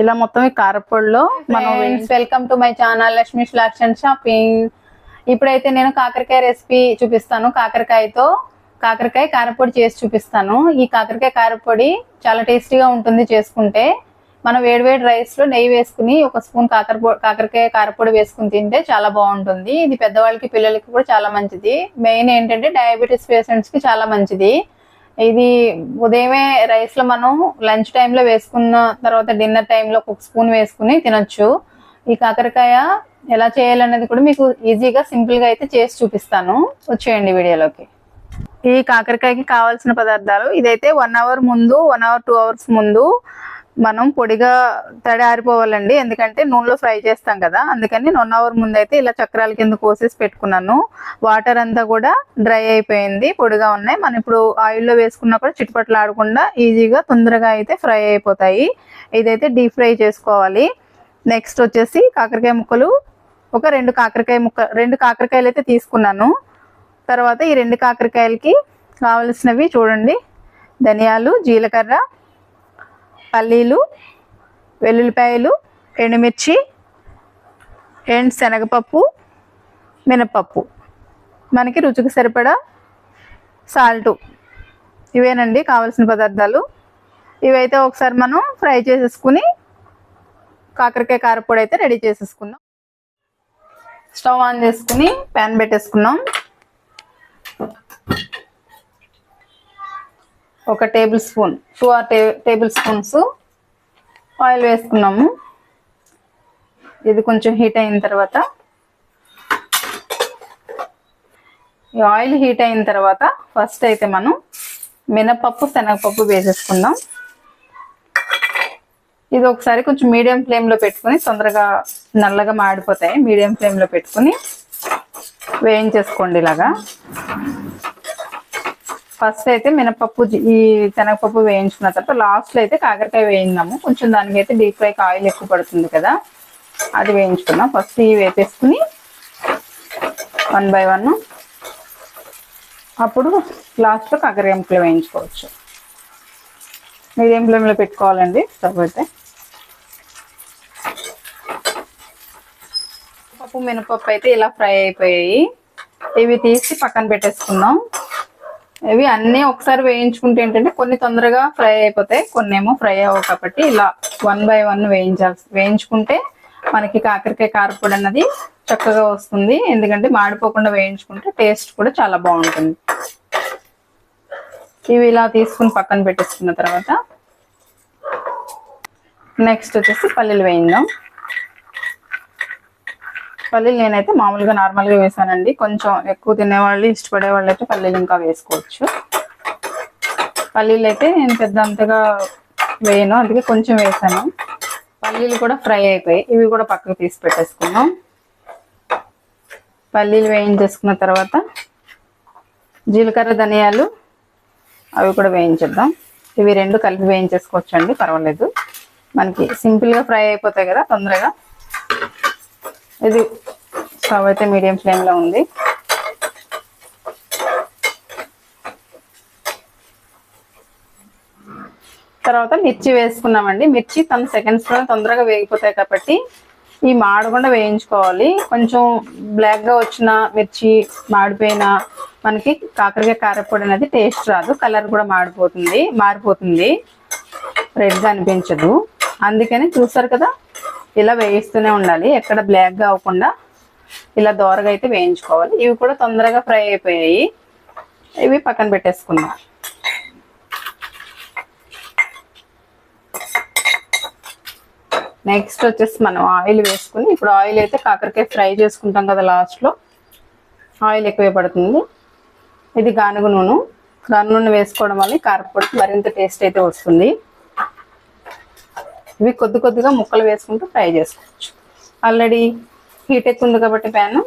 ఇలా మొత్తం ఈ కారపొడిలో మనం welcome to my channel Lakshmi లాక్షన్ shopping ఇప్పుడైతే నేను కాకరకాయ రెసిపీ చూపిస్తాను. కాకరకాయతో కాకరకాయ కారపొడి చేసి చూపిస్తాను. ఈ కాకరకాయ కారపొడి చాలా టేస్టీగా ఉంటుంది చేసుకుంటే. మనం వేడివేడి రైస్లో నెయ్యి వేసుకుని ఒక స్పూన్ కాకర కాకరకాయ కారపొడి వేసుకుని తింటే చాలా బాగుంటుంది. ఇది పెద్దవాళ్ళకి పిల్లలకి కూడా చాలా మంచిది. మెయిన్ ఏంటంటే డయాబెటీస్ పేషెంట్స్కి చాలా మంచిది. ఇది ఉదయమే రైస్లో మనం లంచ్ టైంలో వేసుకున్న తర్వాత డిన్నర్ టైంలో ఒక స్పూన్ వేసుకుని తినొచ్చు. ఈ కాకరకాయ ఎలా చేయాలనేది కూడా మీకు ఈజీగా సింపుల్గా అయితే చేసి చూపిస్తాను. వచ్చేయండి వీడియోలోకి. ఈ కాకరకాయకి కావాల్సిన పదార్థాలు ఇదైతే వన్ అవర్ ముందు వన్ అవర్ టూ అవర్స్ ముందు మనం పొడిగా తడి ఆరిపోవాలండి. ఎందుకంటే నూనెలో ఫ్రై చేస్తాం కదా. అందుకని వన్ అవర్ ముందు అయితే ఇలా చక్రాల కింద కోసేసి పెట్టుకున్నాను. వాటర్ అంతా కూడా డ్రై అయిపోయింది. పొడిగా ఉన్నాయి. మనం ఇప్పుడు ఆయిల్లో వేసుకున్నా కూడా చిటుపట్లు ఆడకుండా ఈజీగా తొందరగా అయితే ఫ్రై అయిపోతాయి. ఇదైతే డీప్ ఫ్రై చేసుకోవాలి. నెక్స్ట్ వచ్చేసి కాకరకాయ ముక్కలు. ఒక రెండు కాకరకాయ ముక్క రెండు కాకరకాయలు అయితే తీసుకున్నాను. తర్వాత ఈ రెండు కాకరకాయలకి కావలసినవి చూడండి. ధనియాలు జీలకర్ర పల్లీలు వెల్లుల్లిపాయలు ఎండుమిర్చి ఎండ్ శనగపప్పు మినపప్పు. మనకి రుచికి సరిపడా సాల్టు. ఇవేనండి కావాల్సిన పదార్థాలు. ఇవైతే ఒకసారి మనం ఫ్రై చేసేసుకుని కాకరకాయ కారపొడి అయితే రెడీ చేసేసుకుందాం. స్టవ్ ఆన్ చేసుకుని ప్యాన్ పెట్టేసుకున్నాం. ఒక tablespoon two or tablespoons oil వేసుకున్నాము. ఇది కొంచెం హీట్ అయిన తర్వాత ఈ ఆయిల్ హీట్ అయిన తర్వాత ఫస్ట్ అయితే మనం మినపప్పు శనగపప్పు వేసేసుకుందాం. ఇది ఒకసారి కొంచెం మీడియం ఫ్లేమ్లో పెట్టుకుని తొందరగా నల్లగా మాడిపోతాయి. మీడియం ఫ్లేమ్లో పెట్టుకుని వేయించేసుకోండి ఇలాగా. ఫస్ట్ అయితే మినపప్పు ఈ శనగపప్పు వేయించుకున్న తర్వాత లాస్ట్లో అయితే కాకరకాయ వేయిందాము. కొంచెం దానికి అయితే డీప్ ఫ్రైకి ఆయిల్ ఎక్కువ పడుతుంది కదా అది వేయించుకున్నాం ఫస్ట్ ఇవి వేపేసుకుని వన్ బై వన్ అప్పుడు లాస్ట్లో కాకరకాయ ముక్కలు వేయించుకోవచ్చు. మీడియం ఫ్లేమ్లో పెట్టుకోవాలండి స్టవ్ అయితే. పప్పు మినపప్పు అయితే ఇలా ఫ్రై అయిపోయాయి. ఇవి తీసి పక్కన పెట్టేసుకుందాం. ఇవి అన్నీ ఒకసారి వేయించుకుంటే ఏంటంటే కొన్ని తొందరగా ఫ్రై అయిపోతాయి కొన్ని ఏమో ఫ్రై అవ్వవు కాబట్టి ఇలా వన్ బై వన్ వేయించాల్సి వేయించుకుంటే మనకి కాకరకాయ కారపొడి అన్నది చక్కగా వస్తుంది. ఎందుకంటే మాడిపోకుండా వేయించుకుంటే టేస్ట్ కూడా చాలా బాగుంటుంది. ఇవి ఇలా తీసుకుని పక్కన పెట్టేసుకున్న తర్వాత నెక్స్ట్ వచ్చేసి పల్లీలు వేయిందాం. పల్లీలు నేనైతే మామూలుగా నార్మల్గా వేసానండి. కొంచెం ఎక్కువ తినేవాళ్ళు ఇష్టపడే వాళ్ళు అయితే పల్లీలు ఇంకా వేసుకోవచ్చు. పల్లీలు అయితే నేను పెద్ద అంతగా వేయను అందుకే కొంచెం వేసాను. పల్లీలు కూడా ఫ్రై అయిపోయాయి. ఇవి కూడా పక్కకు తీసి పెట్టేసుకున్నాం పల్లీలు వేయించేసుకున్న తర్వాత జీలకర్ర ధనియాలు అవి కూడా వేయించేద్దాం. ఇవి రెండు కలిపి వేయించేసుకోవచ్చు అండి పర్వాలేదు. మనకి సింపుల్గా ఫ్రై అయిపోతాయి కదా తొందరగా. ఇది స్టవ్ అయితే మీడియం ఫ్లేమ్లో ఉంది. తర్వాత మిర్చి వేసుకున్నామండి. మిర్చి తన సెకండ్స్లో తొందరగా వేగిపోతాయి కాబట్టి ఈ మాడకుండా వేయించుకోవాలి. కొంచెం బ్లాక్గా వచ్చిన మిర్చి మాడిపోయిన మనకి కాకరకాయ కారపొడి అనేది టేస్ట్ రాదు. కలర్ కూడా మాడిపోతుంది మారిపోతుంది. రెడ్గా అనిపించదు. అందుకని చూస్తారు కదా ఇలా వేయిస్తూనే ఉండాలి. ఎక్కడ బ్లాక్గా అవ్వకుండా ఇలా దోరగా అయితే వేయించుకోవాలి. ఇవి కూడా తొందరగా ఫ్రై అయిపోయాయి. ఇవి పక్కన పెట్టేసుకుందాం. నెక్స్ట్ వచ్చేసి మనం ఆయిల్ వేసుకుని ఇప్పుడు ఆయిల్ అయితే కాకరకాయ ఫ్రై చేసుకుంటాం కదా లాస్ట్లో ఆయిల్ ఎక్కువ పడుతుంది. ఇది గానుగ నూనె. గానుగ నూనె వేసుకోవడం వల్ల ఈ కారపొడి మరింత టేస్ట్ అయితే వస్తుంది. ఇవి కొద్ది కొద్దిగా ముక్కలు వేసుకుంటూ ఫ్రై చేసుకోవచ్చు. ఆల్రెడీ హీట్ ఎక్కువ ఉంది కాబట్టి ప్యాన్.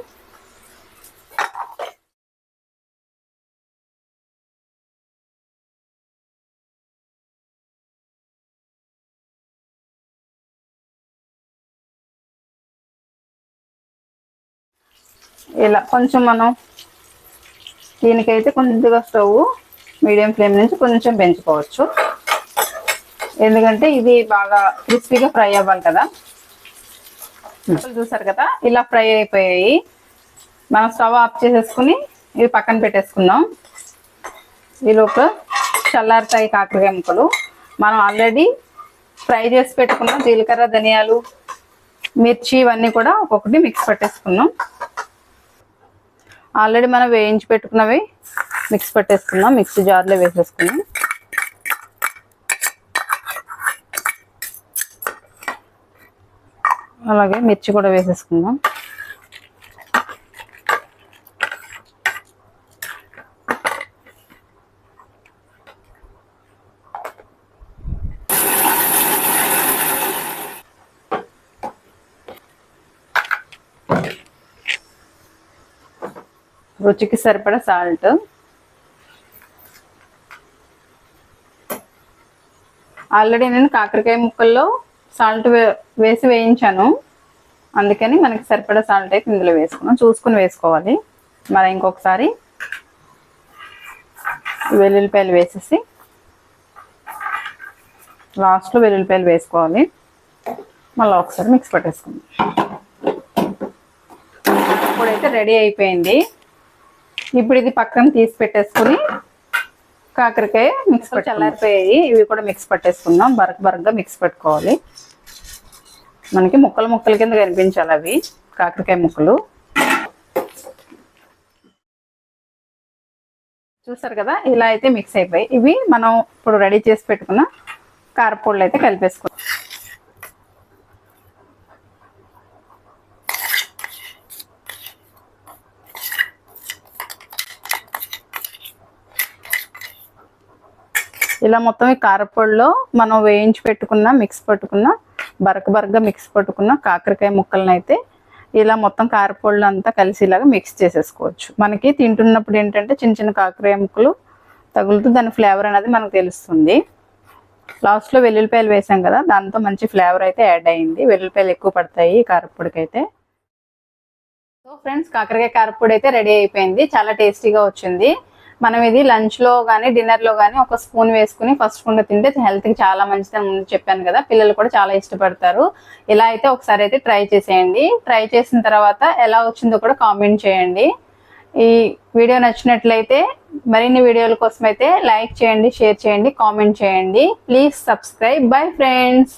ఇలా కొంచెం మనం దీనికైతే కొద్దిగా స్టవ్ మీడియం ఫ్లేమ్ నుంచి కొంచెం పెంచుకోవచ్చు. ఎందుకంటే ఇది బాగా క్రిస్పీగా ఫ్రై అవ్వాలి కదా. చూసారు కదా ఇలా ఫ్రై అయిపోయాయి. మనం స్టవ్ ఆఫ్ చేసేసుకుని ఇవి పక్కన పెట్టేసుకుందాం. ఈ లోపల చల్లారుతాయి కాకరకాయ ముక్కలు. మనం ఆల్రెడీ ఫ్రై చేసి పెట్టుకున్న జీలకర్ర ధనియాలు మిర్చి ఇవన్నీ కూడా ఒక్కొక్కటి మిక్స్ పెట్టేసుకున్నాం ఆల్రెడీ మనం వేయించి పెట్టుకున్నవి మిక్స్ పెట్టేసుకున్నాం మిక్సీ జార్లో వేసేసుకున్నాం. అలాగే మిర్చి కూడా వేసేసుకుందాం. రుచికి సరిపడా సాల్ట్ ఆల్రెడీ నేను కాకరకాయ ముక్కల్లో సాల్ట్ వేసి వేయించాను. అందుకని మనకి సరిపడా సాల్ట్ అయితే ఇందులో వేసుకున్నాం. చూసుకుని వేసుకోవాలి. మరి ఇంకొకసారి వెల్లుల్లిపాయలు వేసేసి లాస్ట్లో వెల్లుల్లిపాయలు వేసుకోవాలి. మళ్ళీ ఒకసారి మిక్స్ పెట్టేసుకుందాం. ఇప్పుడైతే రెడీ అయిపోయింది. ఇప్పుడు ఇది పక్కన తీసి పెట్టేసుకుని కాకరకాయ మిక్స్ చల్లారిపోయాయి. ఇవి కూడా మిక్స్ పట్టేసుకుందాం. బరక బరకగా మిక్స్ పెట్టుకోవాలి. మనకి ముక్కలు ముక్కల కింద కనిపించాలి అవి. కాకరకాయ ముక్కలు. చూసారు కదా? ఇలా అయితే మిక్స్ అయిపోయి ఇవి మనం ఇప్పుడు రెడీ చేసి పెట్టుకున్న కారపొడులు అయితే కలిపేసుకుందాం. ఇలా మొత్తం ఈ కారపొడిలో మనం వేయించి పెట్టుకున్న మిక్స్ పట్టుకున్న బరక బరకగా మిక్స్ పట్టుకున్న కాకరకాయ ముక్కలను అయితే ఇలా మొత్తం కారపొడులు అంతా కలిసేలాగా మిక్స్ చేసేసుకోవచ్చు. మనకి తింటున్నప్పుడు ఏంటంటే చిన్న చిన్న కాకరకాయ ముక్కలు తగులుతూ దాని ఫ్లేవర్ అనేది మనకు తెలుస్తుంది. లాస్ట్లో వెల్లుల్లిపాయలు వేసాం కదా దాంతో మంచి ఫ్లేవర్ అయితే యాడ్ అయ్యింది వెల్లుల్లిపాయలు ఎక్కువ పడతాయి కారపొడికి అయితే సో ఫ్రెండ్స్ కాకరకాయ కారపొడి అయితే రెడీ అయిపోయింది. చాలా టేస్టీగా వచ్చింది. మనం ఇది లంచ్లో కానీ డిన్నర్లో కానీ ఒక స్పూన్ వేసుకుని ఫస్ట్ ఫుడ్ తింటే హెల్త్కి చాలా మంచిదని ముందు చెప్పాను కదా. పిల్లలు కూడా చాలా ఇష్టపడతారు. ఇలా అయితే ఒకసారి అయితే ట్రై చేసేయండి. ట్రై చేసిన తర్వాత ఎలా వచ్చిందో కూడా కామెంట్ చేయండి. ఈ వీడియో నచ్చినట్లయితే మరిన్ని వీడియోల కోసం అయితే లైక్ చేయండి షేర్ చేయండి కామెంట్ చేయండి. Please subscribe bye friends